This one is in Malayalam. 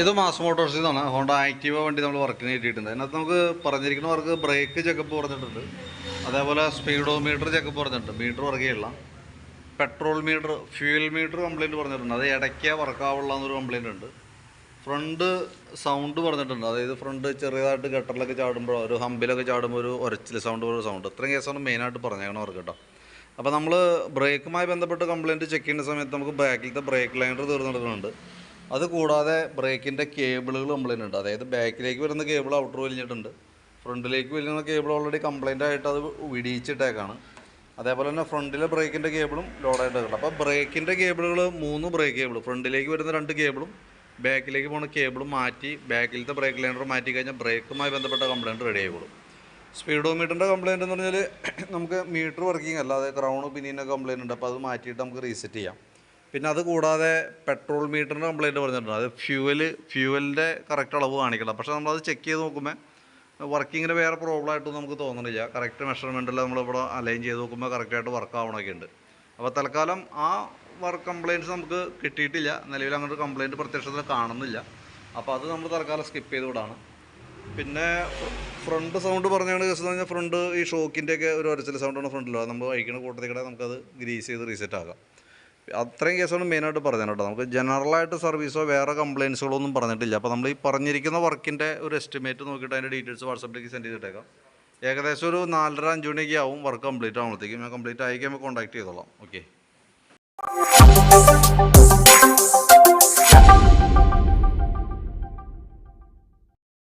ഇത് മാസ് മോട്ടോഴ്സിൽ നിന്നാണ് ഹോണ്ട ആക്റ്റീവ വണ്ടി നമ്മൾ വർക്കിന് കിട്ടിയിട്ടുണ്ട്. അതിനകത്ത് നമുക്ക് പറഞ്ഞിരിക്കുന്ന വർക്ക് ബ്രേക്ക് ചെക്കപ്പ് പറഞ്ഞിട്ടുണ്ട്. അതേപോലെ സ്പീഡോ മീറ്റർ ചെക്കപ്പ് പറഞ്ഞിട്ടുണ്ട്. മീറ്റർ വർക്ക് ചെയ്യില്ല. Petrol meter fuel meter complaint പറഞ്ഞിട്ടുണ്ട്. അത് ഇടയ്ക്ക് വർക്കാവുള്ള എന്നൊരു കംപ്ലയിന്റ് ഉണ്ട്. ഫ്രണ്ട് സൗണ്ട് പറഞ്ഞിട്ടുണ്ട്. അതായത് ഫ്രണ്ട് ചെറിയതായിട്ട് ഗട്ടറിലൊക്കെ ചാടുമ്പോൾ ഒരു ഹമ്പിലൊക്കെ ചാടുമ്പോൾ ഒരു ഒരച്ചിൽ സൗണ്ട് പോലെ സൗണ്ട് ഇത്രയും കേസാണ് മെയിനായിട്ട് പറഞ്ഞേക്കണം വർക്ക് കേട്ടോ അപ്പോൾ നമ്മൾ ബ്രേക്കുമായി ബന്ധപ്പെട്ട് കംപ്ലയിന്റ് ചെക്ക് ചെയ്യുന്ന സമയത്ത് നമുക്ക് ബാക്കിലത്തെ ബ്രേക്ക് ലൈനർ തീർന്നെടുക്കുന്നുണ്ട്. അത് കൂടാതെ ബ്രേക്കിന്റെ കേബിളുകൾ കംപ്ലൈന്റ് ഉണ്ട് അതായത് ബാക്കിലേക്ക് വരുന്ന കേബിൾ ഔട്ടർ വലിഞ്ഞിട്ടുണ്ട്. ഫ്രണ്ടിലേക്ക് വലിയ കേബിൾ ഓൾറെഡി കംപ്ലയിന്റ് ആയിട്ട് അത് വിടിയിച്ചിട്ടേക്കാണ്. അതേപോലെ തന്നെ ഫ്രണ്ടിലെ ബ്രേക്കിന്റെ കേബിളും ലോഡായിട്ട് കിട്ടും അപ്പോൾ ബ്രേക്കിന്റെ കേബിളുകൾ മൂന്ന് ബ്രേക്ക് കേബിൾ ഫ്രണ്ടിലേക്ക് വരുന്ന രണ്ട് കേബിളും ബാക്കിലേക്ക് പോകുന്ന കേബിളും മാറ്റി ബാക്കിലത്തെ ബ്രേക്ക് ലൈനർ മാറ്റി കഴിഞ്ഞാൽ ബ്രേക്കുമായി ബന്ധപ്പെട്ട കംപ്ലയിന്റ് റെഡി ആയിക്കോളും. സ്പീഡോമീറ്ററിന്റെ കംപ്ലയിന്റ് എന്ന് പറഞ്ഞാൽ നമുക്ക് മീറ്റർ വർക്കിംഗ് അല്ലാതെ ക്രൗണ് പിന്നീനൊക്കെ കംപ്ലയിന്റ് ഉണ്ട്. അപ്പോൾ അത് മാറ്റിയിട്ട് നമുക്ക് റീസെറ്റ് ചെയ്യാം. പിന്നെ അത് കൂടാതെ പെട്രോൾ മീറ്ററിന്റെ കംപ്ലയിന്റ് പറഞ്ഞിട്ടുണ്ട്. അത് ഫ്യൂവൽ ഫ്യൂവലിന്റെ കറക്റ്റ് അളവ് കാണിക്കണം. പക്ഷേ നമ്മളത് ചെക്ക് ചെയ്ത് നോക്കുമ്പോൾ വർക്കിങ്ങിന് വേറെ പ്രോബ്ലം ആയിട്ടൊന്നും നമുക്ക് തോന്നുന്നില്ല കറക്റ്റ് മെഷർമെന്റിൽ നമ്മളിവിടെ അലൈൻ ചെയ്ത് നോക്കുമ്പോൾ കറക്റ്റായിട്ട് വർക്ക് ആവണമൊക്കെ ഉണ്ട്. അപ്പോൾ തൽക്കാലം ആ വർക്ക് കംപ്ലയിന്റ്സ് നമുക്ക് കിട്ടിയിട്ടില്ല. നിലവിൽ അങ്ങോട്ട് കംപ്ലയിന്റ് പ്രത്യക്ഷത്തിൽ കാണുന്നില്ല. അപ്പോൾ അത് നമ്മൾ തൽക്കാലം സ്കിപ്പ് ചെയ്ത് വിടാണ്. പിന്നെ ഫ്രണ്ട് സൗണ്ട് പറഞ്ഞാണ് കേസ് എന്ന് പറഞ്ഞാൽ ഫ്രണ്ട് ഈ ഷോക്കിന്റെയൊക്കെ ഒരു ഒരച്ചിൽ സൗണ്ടാണ് ഫ്രണ്ടിലോ നമ്മൾ കഴിക്കുന്ന കൂട്ടത്തിൽ കൂടെ നമുക്കത് ഗ്രീസ് ചെയ്ത് റീസെറ്റ് ആക്കാം. അത്രയും കേസുകൾ മെയിനായിട്ട് പറഞ്ഞത് കേട്ടോ. നമുക്ക് ജനറലായിട്ട് സർവീസോ വേറെ കംപ്ലയിൻസുകളോ ഒന്നും പറഞ്ഞിട്ടില്ല. അപ്പോൾ നമ്മൾ ഈ പറഞ്ഞിരിക്കുന്ന വർക്കിന്റെ ഒരു എസ്റ്റിമേറ്റ് നോക്കിയിട്ട് അതിന്റെ ഡീറ്റെയിൽസ് വാട്സപ്പിലേക്ക് സെൻഡ് ചെയ്തിട്ടേക്കാം. ഏകദേശം ഒരു നാലര അഞ്ച് മണിയൊക്കെ ആവും വർക്ക് കംപ്ലീറ്റ് ആകുമ്പോഴത്തേക്കും ഞാൻ കംപ്ലീറ്റ് ആയി കോൺടാക്ട് ചെയ്തോളാം. ഓക്കെ